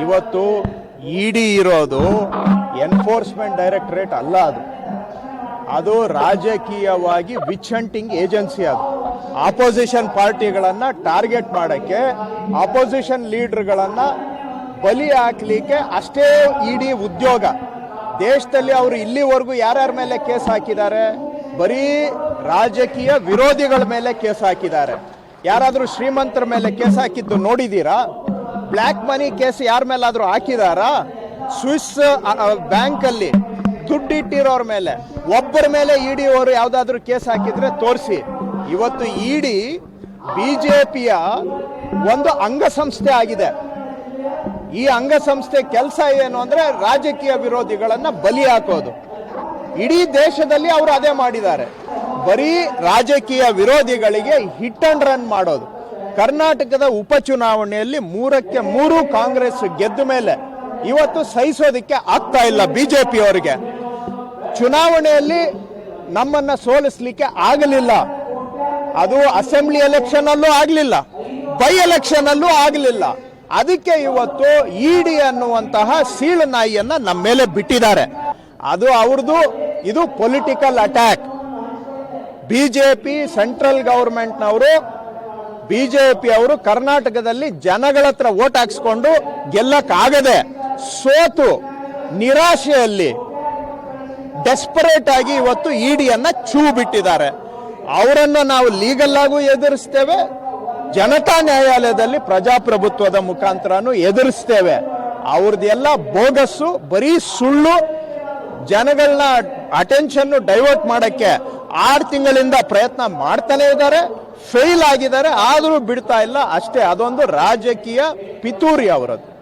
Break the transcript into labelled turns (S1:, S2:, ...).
S1: ಇವತ್ತು ಇಡಿ ಇರೋದು enforcement directorate ಅಲ್ಲ ಅದು. ಅದು ರಾಜಕೀಯವಾಗಿ ವಿಚ್ ಹಂಟಿಂಗ್ ಏಜೆನ್ಸಿ ಅದು. ಆಪೋಸಿಷನ್ ಪಾರ್ಟಿಗಳನ್ನ ಟಾರ್ಗೆಟ್ ಮಾಡಕ್ಕೆ, ಆಪೋಸಿಷನ್ ಲೀಡರ್ಗಳನ್ನ ಬಲಿ ಹಾಕ್ಲಿಕ್ಕೆ ಅಷ್ಟೇ ಇಡಿ ಉದ್ಯೋಗ. ದೇಶದಲ್ಲಿ ಅವರು ಇಲ್ಲಿವರೆಗೂ ಯಾರ್ಯಾರ ಮೇಲೆ ಕೇಸ್ ಹಾಕಿದ್ದಾರೆ? ಬರೀ ರಾಜಕೀಯ ವಿರೋಧಿಗಳ ಮೇಲೆ ಕೇಸ್ ಹಾಕಿದ್ದಾರೆ. ಯಾರಾದರೂ ಶ್ರೀಮಂತರ ಮೇಲೆ ಕೇಸ್ ಹಾಕಿದ್ದು ನೋಡಿದ್ದೀರಾ? ಬ್ಲ್ಯಾಕ್ ಮನಿ ಕೇಸ್ ಯಾರ ಮೇಲಾದರೂ ಹಾಕಿದಾರಾ? ಸ್ವಿಸ್ ಬ್ಯಾಂಕ್ ಅಲ್ಲಿ ದುಡ್ಡಿಟ್ಟಿರೋರ ಮೇಲೆ. ಒಬ್ಬರ ಮೇಲೆ ಇಡಿ ಅವರು ಯಾವ್ದಾದ್ರು ಕೇಸ್ ಹಾಕಿದ್ರೆ ತೋರಿಸಿ. ಇವತ್ತು ಇಡಿ ಬಿಜೆಪಿಯ ಒಂದು ಅಂಗಸಂಸ್ಥೆ ಆಗಿದೆ. ಈ ಅಂಗಸಂಸ್ಥೆ ಕೆಲಸ ಏನು ಅಂದ್ರೆ ರಾಜಕೀಯ ವಿರೋಧಿಗಳನ್ನ ಬಲಿ ಹಾಕೋದು. ಇಡೀ ದೇಶದಲ್ಲಿ ಅವರು ಅದೇ ಮಾಡಿದ್ದಾರೆ. ಬರೀ ರಾಜಕೀಯ ವಿರೋಧಿಗಳಿಗೆ ಹಿಟ್ ಅಂಡ್ ರನ್ ಮಾಡೋದು. ಕರ್ನಾಟಕದ ಉಪಚುನಾವಣೆಯಲ್ಲಿ ಮೂರಕ್ಕೆ ಮೂರು ಕಾಂಗ್ರೆಸ್ ಗೆದ್ದ ಮೇಲೆ ಇವತ್ತು ಸಹಿಸೋದಕ್ಕೆ ಆಗ್ತಾ ಇಲ್ಲ ಬಿಜೆಪಿ ಅವರಿಗೆ. ಚುನಾವಣೆಯಲ್ಲಿ ನಮ್ಮನ್ನ ಸೋಲಿಸ್ಲಿಕ್ಕೆ ಆಗಲಿಲ್ಲ. ಅದು ಅಸೆಂಬ್ಲಿ ಎಲೆಕ್ಷನ್ ಅಲ್ಲೂ ಆಗಲಿಲ್ಲ. ಬೈ ಎಲೆಕ್ಷನ್ ಅಲ್ಲೂ ಆಗಲಿಲ್ಲ. ಅದಕ್ಕೆ ಇವತ್ತು ಇಡಿ ಅನ್ನುವಂತಹ ಸೀಳು ನಾಯಿಯನ್ನ ನಮ್ಮ ಮೇಲೆ ಬಿಟ್ಟಿದ್ದಾರೆ. ಅದು ಅವ್ರದ್ದು, ಇದು ಪೊಲಿಟಿಕಲ್ ಅಟ್ಯಾಕ್ ಬಿಜೆಪಿ ಸೆಂಟ್ರಲ್ ಗವರ್ಮೆಂಟ್ನವರು ಬಿಜೆಪಿ ಅವರು ಕರ್ನಾಟಕದಲ್ಲಿ ಜನಗಳ ಹತ್ರ ಓಟ್ ಹಾಕ್ಸ್ಕೊಂಡು ಗೆಲ್ಲಕ್ಕಾಗದೆ ಸೋತು ನಿರಾಶೆಯಲ್ಲಿ ಡೆಸ್ಪರೇಟ್ ಆಗಿ ಇವತ್ತು ಇಡಿಯನ್ನ ಚೂ ಬಿಟ್ಟಿದ್ದಾರೆ ಅವರನ್ನು ನಾವು ಲೀಗಲ್ ಆಗೂ ಎದುರಿಸ್ತೇವೆ, ಜನತಾ ನ್ಯಾಯಾಲಯದಲ್ಲಿ ಪ್ರಜಾಪ್ರಭುತ್ವದ ಮುಖಾಂತರನು ಎದುರಿಸ್ತೇವೆ. ಅವ್ರದ್ದೆಲ್ಲ ಬೋಗಸ್ಸು, ಬರೀ ಸುಳ್ಳು ಜನಗಳನ್ನ ಅಟೆನ್ಷನ್ ಡೈವರ್ಟ್ ಮಾಡಕ್ಕೆ ಆರು ತಿಂಗಳಿಂದ ಪ್ರಯತ್ನ ಮಾಡ್ತಾನೆ ಇದ್ದಾರೆ ಫೇಲ್ ಆಗಿದ್ದಾರೆ, ಆದರೂ ಬಿಡ್ತಾ ಇಲ್ಲ. ಅಷ್ಟೇ, ಅದೊಂದು ರಾಜಕೀಯ ಪಿತೂರಿ ಅವರದ್ದು.